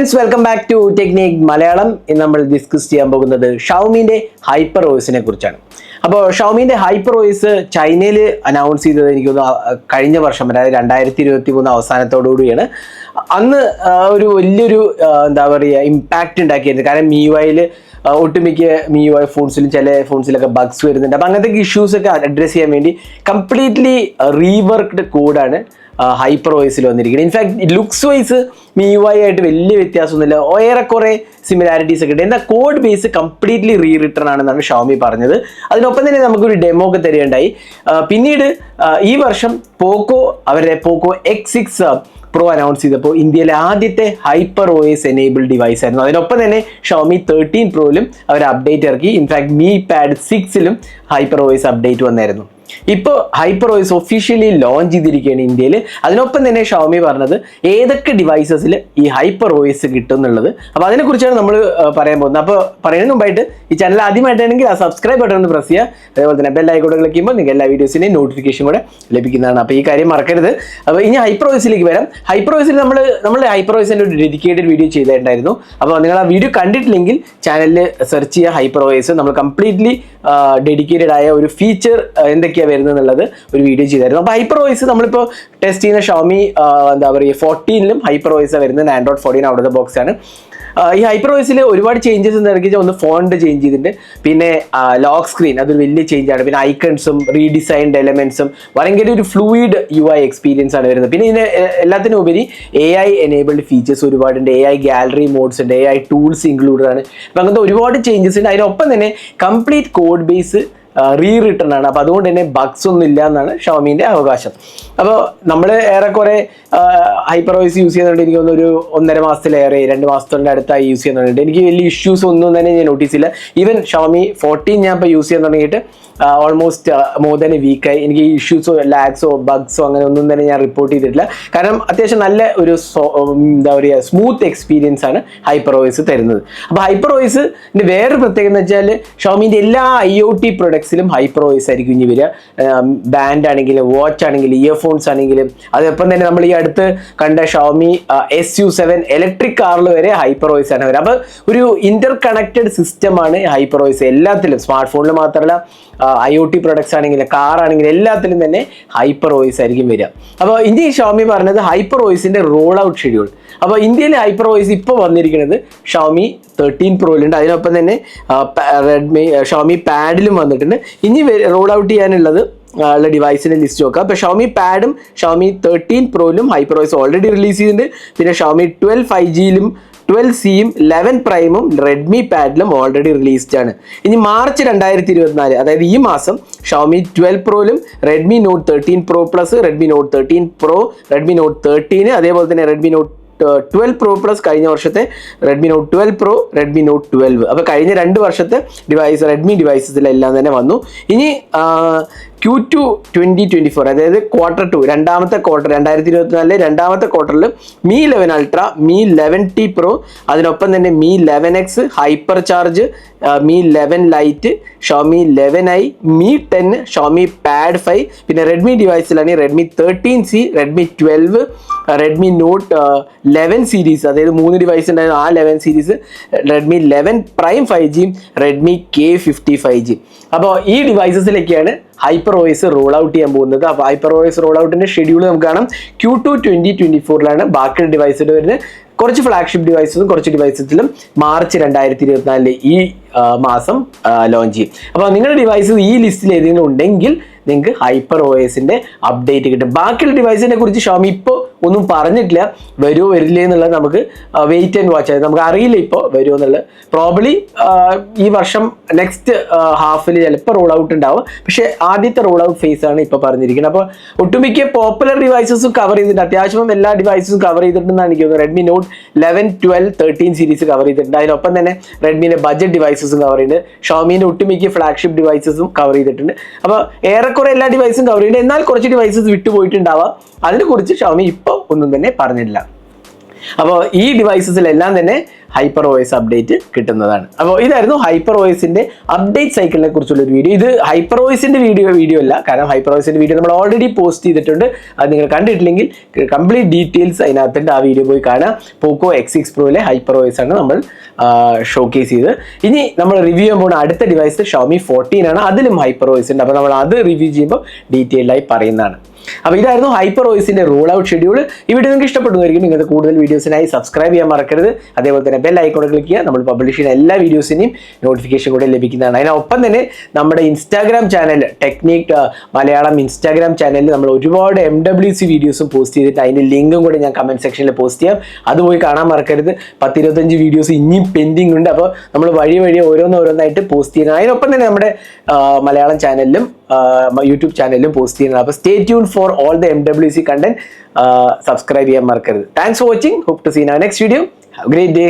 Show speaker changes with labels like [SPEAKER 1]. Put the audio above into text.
[SPEAKER 1] Friends welcome back to technique Malayalam ഇന്ന് നമ്മൾ discuss ചെയ്യാൻ പോകുന്നത് ഷൗമിന്റെ ഹൈപ്പർ ഓയിസിനെ കുറിച്ചാണ്. അപ്പോൾ ഷൗമിന്റെ ഹൈപ്പർ ഓയിസ് ചൈനയിൽ അനൗൺസ് ചെയ്തത് എനിക്ക് കഴിഞ്ഞ വർഷം അതായത് രണ്ടായിരത്തി ഇരുപത്തി മൂന്ന് അവസാനത്തോടുകൂടിയാണ്. അന്ന് ഒരു വലിയൊരു എന്താ പറയുക ഇമ്പാക്റ്റ് ഉണ്ടാക്കിയിരുന്നു. കാരണം മി വൈയിൽ ഒട്ടുമിക്ക മി യു ഫോൺസിലും ചില ഫോൺസിലൊക്കെ ബഗ്സ് വരുന്നുണ്ട്. അപ്പോൾ അങ്ങനത്തെ ഇഷ്യൂസ് ഒക്കെ അഡ്രസ് ചെയ്യാൻ വേണ്ടി കംപ്ലീറ്റ്ലി റീവർക്ക്ഡ് കോഡാണ് ഹൈപ്പർ വോയിസിൽ വന്നിരിക്കുന്നത് ഇൻഫാക്ട് ലുക്സ് വൈസ് മിയുഐ ആയിട്ട് വലിയ വ്യത്യാസമൊന്നുമില്ല. ഏറെക്കുറെ സിമിലാരിറ്റീസ് ഒക്കെ ഉണ്ട്. എന്നാൽ code base completely rewritten ആണെന്നാണ് ഷോമി പറഞ്ഞത്. അതിനൊപ്പം തന്നെ നമുക്കൊരു ഡെമോ ഒക്കെ തരികയുണ്ടായി. പിന്നീട് ഈ വർഷം പോക്കോ അവരുടെ Poco X six Pro announce ചെയ്തപ്പോൾ ഇന്ത്യയിലെ ആദ്യത്തെ ഹൈപ്പർ ഒ എനേബിൾ ഡിവൈസ് ആയിരുന്നു. അതിനൊപ്പം തന്നെ ഷോമി തേർട്ടീൻ പ്രോയിലും അവർ അപ്ഡേറ്റ് ഇറക്കി. ഇൻഫാക്ട് മീ പാഡ് സിക്സിലും ഹൈപ്പർ ഒ അപ്ഡേറ്റ് വന്നായിരുന്നു. ഇപ്പോൾ ഹൈപ്പർ വോയിസ് ഒഫീഷ്യലി ലോഞ്ച് ചെയ്തിരിക്കുകയാണ് ഇന്ത്യയിൽ അതിനൊപ്പം തന്നെ ഷൗമി പറഞ്ഞത് ഏതൊക്കെ ഡിവൈസസിൽ ഈ ഹൈപ്പർ വോയിസ് കിട്ടും എന്നുള്ളത് അപ്പോൾ അതിനെക്കുറിച്ചാണ് നമ്മൾ പറയാൻ പോകുന്നത്. അപ്പോൾ പറയുന്നതിന് മുമ്പായിട്ട് ഈ ചാനൽ ആദ്യമായിട്ടാണെങ്കിൽ ആ സബ്സ്ക്രൈബ് ബട്ടൺ ഒന്ന് പ്രസ് ചെയ്യുക. അതേപോലെ തന്നെ ബെൽ ക്ലിക്ക് ചെയ്യുമ്പോൾ നിങ്ങൾക്ക് എല്ലാ വീഡിയോസിന്റെയും നോട്ടിഫിക്കേഷൻ കൂടെ ലഭിക്കുന്നതാണ്. അപ്പോൾ ഈ കാര്യം മറക്കരുത്. അപ്പോൾ ഇനി ഹൈപ്പർ വോയിസിലേക്ക് വരാം. ഹൈപ്പർ വോയിസിൽ നമ്മൾ നമ്മൾ ഹൈപ്പർ വോയിസിന്റെ ഒരു ഡെഡിക്കേറ്റഡ് വീഡിയോ ചെയ്തിട്ടുണ്ടായിരുന്നു. അപ്പോൾ നിങ്ങൾ ആ വീഡിയോ കണ്ടിട്ടില്ലെങ്കിൽ ചാനലിൽ സെർച്ച് ചെയ്യുക ഹൈപ്പർ വോയിസ് നമ്മൾ കംപ്ലീറ്റ്ലി ഡെഡിക്കേറ്റഡ് ആയ ഒരു ഫീച്ചർ എന്തൊക്കെയാണ് വരുന്നത് എന്നുള്ളത് ഒരു വീഡിയോ ചെയ്തായിരുന്നു. അപ്പോൾ ഹൈപ്പർ വോയിസ് നമ്മളിപ്പോൾ ടെസ്റ്റ് ചെയ്യുന്ന ഷോമി എന്താ പറയുക ഫോർട്ടീനിലും ഹൈപ്പർ വോയിസ് വരുന്നത്. Android fourteen out of the box ആണ്. ഈ ഹൈപ്പർ വോയിസിൽ ഒരുപാട് ചേഞ്ചസ് ഇറക്കിച്ച ഒന്ന് ഫോണ്ട് ചേഞ്ച് ചെയ്തിട്ടുണ്ട്. പിന്നെ ലോക്ക് സ്ക്രീൻ അതൊരു വലിയ ചേഞ്ച് ആണ്. പിന്നെ ഐക്കൺസും റീഡിസൈൻഡ് എലമെൻസും ഭയങ്കര ഒരു ഫ്ലൂയിഡ് യു ഐ എക്സ്പീരിയൻസ് ആണ് വരുന്നത്. പിന്നെ ഇതിന് എല്ലാത്തിനും ഉപരി എ ഐ എനേബിൾഡ് ഫീച്ചേഴ്സ് ഒരുപാടുണ്ട്. എ ഐ ഗാലറി മോഡ്സ് ഉണ്ട്. എ ഐ ടൂൾസ് ഇൻക്ലൂഡഡ് ആണ്. അപ്പം അങ്ങനത്തെ ഒരുപാട് ചേഞ്ചസ് ഉണ്ട്. അതിനൊപ്പം തന്നെ complete code base rewritten ആണ്. അപ്പോൾ അതുകൊണ്ട് തന്നെ ബഗ്സ് ഒന്നും ഇല്ല എന്നാണ് ഷോമീന്റെ അവകാശം. അപ്പോൾ നമ്മൾ ഏറെക്കുറെ ഹൈപ്പർ വോയിസ് യൂസ് ചെയ്യുന്നുണ്ട്. എനിക്ക് തോന്നുന്നു ഒരു ഒന്നര മാസത്തിലേറെ രണ്ട് മാസത്തിന്റെ അടുത്തായി യൂസ് ചെയ്യുന്നുണ്ട്. എനിക്ക് വലിയ ഇഷ്യൂസ് ഒന്നും തന്നെ ഞാൻ നോട്ടീസ് ഇല്ല. ഈവൻ ഷോമി ഫോർട്ടീൻ ഞാൻ ഇപ്പോൾ യൂസ് ചെയ്യാൻ തുടങ്ങിയിട്ട് ഓൾമോസ്റ്റ് മോർ ദൻ എ വീക്കായി എനിക്ക് ഇഷ്യൂസോ ലാഗ്സോ ബഗ്സോ അങ്ങനെ ഒന്നും തന്നെ ഞാൻ റിപ്പോർട്ട് ചെയ്തിട്ടില്ല. കാരണം അത്യാവശ്യം നല്ല ഒരു എന്താ പറയുക സ്മൂത്ത് എക്സ്പീരിയൻസ് ആണ് ഹൈപ്പർ വോയിസ് തരുന്നത്. അപ്പോൾ ഹൈപ്പർ വോയിസിന്റെ വേറൊരു പ്രത്യേകത എന്ന് വെച്ചാൽ ഷോമിന്റെ എല്ലാ ഐ ഒ ടി പ്രൊഡക്ട്സിലും ഹൈപ്പർ വോയിസ് ആയിരിക്കും ഇനി വരിക. ബാൻഡ് ആണെങ്കിലും വാച്ച് ആണെങ്കിലും ഇയർഫോൺസ് ആണെങ്കിലും. അതോടൊപ്പം തന്നെ നമ്മൾ ഈ അടുത്ത് കണ്ട Xiaomi S U seven electric കാറിൽ വരെ ഹൈപ്പർ വോയിസ് ആണ് വരിക അപ്പോൾ ഒരു ഇന്റർ കണക്റ്റഡ് സിസ്റ്റമാണ് ഹൈപ്പർ വോയിസ് എല്ലാത്തിലും. സ്മാർട്ട് ഫോണിൽ മാത്രമല്ല ഐ ഒ ടി പ്രൊഡക്ട്സ് ആണെങ്കിലും കാർ ആണെങ്കിലും എല്ലാത്തിലും തന്നെ ഹൈപ്പർ വോയിസ് ആയിരിക്കും വരിക. അപ്പോൾ ഇന്ത്യ ഈ ഷോമി പറഞ്ഞത് ഹൈപ്പർ വോയിസിന്റെ റോൾ ഔട്ട് ഷെഡ്യൂൾ അപ്പോൾ ഇന്ത്യയിലെ ഹൈപ്പർ വോയിസ് ഇപ്പോൾ വന്നിരിക്കുന്നത് ഷോമി തേർട്ടീൻ പ്രോയിലുണ്ട് അതിനൊപ്പം തന്നെ റെഡ്മി ഷോമി പാഡിലും വന്നിട്ടുണ്ട്. ഇനി റോൾ ഔട്ട് ചെയ്യാനുള്ളത് ഉള്ള ഡിവൈസിന്റെ ലിസ്റ്റ് നോക്കാം അപ്പോൾ ഷോമി പാഡും ഷോമി തേർട്ടീൻ പ്രോയിലും ഹൈപ്പർ വോയിസ് ഓൾറെഡി റിലീസ് ചെയ്തിട്ടുണ്ട്. പിന്നെ ഷോമി ട്വൽവ് ഫൈവ് ജിയിലും ട്വൽവ് സിയും ലെവൻ പ്രൈമും റെഡ്മി പാഡിലും ഓൾറെഡി റിലീസ്ഡ് ആണ്. ഇനി മാർച്ച് രണ്ടായിരത്തി ഇരുപത്തിനാല് അതായത് ഈ മാസം Xiaomi twelve പ്രോയിലും Redmi Note thirteen Pro plus Redmi Note thirteen Pro Redmi Note thirteen അതേപോലെ തന്നെ Redmi Note twelve Pro plus കഴിഞ്ഞ വർഷത്തെ Redmi Note twelve Pro Redmi Note twelve അപ്പോൾ കഴിഞ്ഞ രണ്ട് വർഷത്തെ ഡിവൈസ് റെഡ്മി ഡിവൈസസിലെല്ലാം തന്നെ വന്നു. ഇനി Q two twenty twenty four അതായത് ക്വാർട്ടർ ടു രണ്ടാമത്തെ ക്വാർട്ടർ രണ്ടായിരത്തി ഇരുപത്തിനാലിലെ രണ്ടാമത്തെ ക്വാർട്ടറിൽ Mi eleven ultra Mi eleven T pro അതിനൊപ്പം തന്നെ Mi eleven X hyper charge Mi eleven lite Xiaomi eleven i Mi ten Xiaomi pad five പിന്നെ Redmi ഡിവൈസിലാണെങ്കിൽ Redmi thirteen C Redmi twelve Redmi note eleven series അതായത് മൂന്ന് device ഉണ്ടായിരുന്നു ആ eleven series Redmi eleven prime five ജിയും Redmi K fifty five G അപ്പോൾ ഈ ഡിവൈസസിലൊക്കെയാണ് hyper OS roll out ചെയ്യാൻ പോകുന്നത്. അപ്പോൾ ഹൈപ്പർ ഓയിസ് റോൾ ഔട്ടിന്റെ ഷെഡ്യൂൾ നമുക്ക് കാണാം. ക്യൂ ടു ട്വന്റി ട്വന്റി ഫോറിലാണ് ബാക്കിയുള്ള ഡിവൈസിൽ വരുന്നത്. കുറച്ച് ഫ്ലാഗ്ഷിപ്പ് ഡിവൈസസും കുറച്ച് ഡിവൈസസിലും മാർച്ച് രണ്ടായിരത്തി ഇരുപത്തിനാലിൽ ഈ മാസം ലോഞ്ച് ചെയ്യും. അപ്പോൾ നിങ്ങളുടെ ഡിവൈസ് ഈ ലിസ്റ്റിൽ ഏതെങ്കിലും ഉണ്ടെങ്കിൽ നിങ്ങൾക്ക് ഹൈപ്പർ ഒ അപ്ഡേറ്റ് കിട്ടും. ബാക്കിയുള്ള ഡിവൈസിനെ കുറിച്ച് ഷോമി ഇപ്പോൾ ഒന്നും പറഞ്ഞിട്ടില്ല. വരുമോ വരില്ലേ എന്നുള്ളത് നമുക്ക് വെയിറ്റ് ആൻഡ് വാച്ച് ആയത് നമുക്ക് അറിയില്ല ഇപ്പോൾ വരുമോ എന്നുള്ളത്. പ്രോബ്ലി ഈ വർഷം നെക്സ്റ്റ് ഹാഫിൽ ചിലപ്പോൾ റോൾ ഔട്ട് ഉണ്ടാവും. പക്ഷേ ആദ്യത്തെ റോൾ ഔട്ട് ഫേസ് ആണ് ഇപ്പോൾ പറഞ്ഞിരിക്കുന്നത്. അപ്പോൾ ഒട്ടുമിക്ക പോപ്പുലർ ഡിവൈസസും കവർ ചെയ്തിട്ടുണ്ട്. അത്യാവശ്യം എല്ലാ ഡിവൈസസും കവർ ചെയ്തിട്ടുണ്ടെന്നാണ് എനിക്ക് തോന്നുന്നത്. Redmi Note eleven twelve thirteen series cover ചെയ്തിട്ടുണ്ട്. അതിനൊപ്പം തന്നെ റെഡ്മിന്റെ ബജറ്റ് ഡിവൈസസും കവർ ചെയ്യുന്നുണ്ട് ഷോമീന്റെ ഒട്ടുമിക്ക ഫ്ലാഗ്ഷിപ്പ് ഡിവൈസസും കവർ ചെയ്തിട്ടുണ്ട്. അപ്പോൾ ഏറെക്കുറെ എല്ലാ ഡിവൈസും കവർ ചെയ്യുന്നുണ്ട് എന്നാൽ കുറച്ച് ഡിവൈസസ് വിട്ടുപോയിട്ടുണ്ടാവാം. അതിനെക്കുറിച്ച് ഷോമി ഇപ്പോൾ ഒന്നും തന്നെ പറഞ്ഞിട്ടില്ല അപ്പോൾ ഈ ഡിവൈസസിലെല്ലാം തന്നെ ഹൈപ്പർ ഓയസ് അപ്ഡേറ്റ് കിട്ടുന്നതാണ്. അപ്പോൾ ഇതായിരുന്നു ഹൈപ്പർ OSന്റെ അപ്ഡേറ്റ് സൈക്കിളിനെ കുറിച്ചുള്ള ഒരു വീഡിയോ ഇത് ഹൈപ്പർ OSന്റെ വീഡിയോ വീഡിയോ അല്ല. കാരണം ഹൈപ്പർ OSന്റെ വീഡിയോ നമ്മൾ ഓൾറെഡി പോസ്റ്റ് ചെയ്തിട്ടുണ്ട്. അത് നിങ്ങൾ കണ്ടിട്ടില്ലെങ്കിൽ കംപ്ലീറ്റ് ഡീറ്റെയിൽസ് അതിനകത്തുണ്ട്. ആ വീഡിയോ പോയി കാണാം. പോക്കോ എക്സ് സിക്സ് പ്രോയിലെ ഹൈപ്പർ ഓയസ് ആണ് നമ്മൾ ഷോക്കേസ് ചെയ്ത് ഇനി നമ്മൾ റിവ്യൂ ചെയ്യാൻ പോകുന്ന അടുത്ത ഡിവൈസ് ഷോമി ഫോർട്ടീൻ ആണ്. അതിലും ഹൈപ്പർ OS ഉണ്ട്. അപ്പോൾ നമ്മൾ അത് റിവ്യൂ ചെയ്യുമ്പോൾ ഡീറ്റെയിൽഡ് ആയി പറയുന്നതാണ്. അപ്പോൾ ഇതായിരുന്നു ഹൈപ്പർ OSന്റെ റോൾ ഔട്ട് ഷെഡ്യൂൾ ഈ വീഡിയോ നിങ്ങൾക്ക് ഇഷ്ടപ്പെടുന്നതായിരിക്കും നിങ്ങൾക്ക് കൂടുതൽ വീഡിയോസിനായി സബ്സ്ക്രൈബ് ചെയ്യാൻ മറക്കരുത്. അതേപോലെ തന്നെ ബെൽ ഐക്കോൺ ക്ലിക്ക് ചെയ്യുക. നമ്മൾ പബ്ലിഷ് ചെയ്യുന്ന എല്ലാ വീഡിയോസിനെയും നോട്ടിഫിക്കേഷൻ കൂടെ ലഭിക്കുന്നതാണ്. അതിനൊപ്പം തന്നെ നമ്മുടെ Instagram channel technique Malayalam Instagram ചാനലിൽ നമ്മൾ ഒരുപാട് എം ഡബ്ല്യു സി വീഡിയോസും പോസ്റ്റ് ചെയ്തിട്ട് അതിന്റെ ലിങ്കും കൂടെ ഞാൻ കമന്റ് സെക്ഷനിൽ പോസ്റ്റ് ചെയ്യാം. അത് പോയി കാണാൻ മറക്കരുത്. പത്തിരുപത്തഞ്ച് വീഡിയോസ് ഇനിയും പെൻഡിങ് ഉണ്ട്. അപ്പോൾ നമ്മൾ വഴി വഴി ഓരോന്നോരോന്നായിട്ട് പോസ്റ്റ് ചെയ്യുന്നത് അതിനൊപ്പം തന്നെ നമ്മുടെ മലയാളം ചാനലിലും യൂട്യൂബ് ചാനലിലും പോസ്റ്റ് ചെയ്യുന്നത് അപ്പോൾ stay tune for all the M W C content subscribe ചെയ്യാൻ മറക്കരുത്. Thanks for watching hope to seen next video great day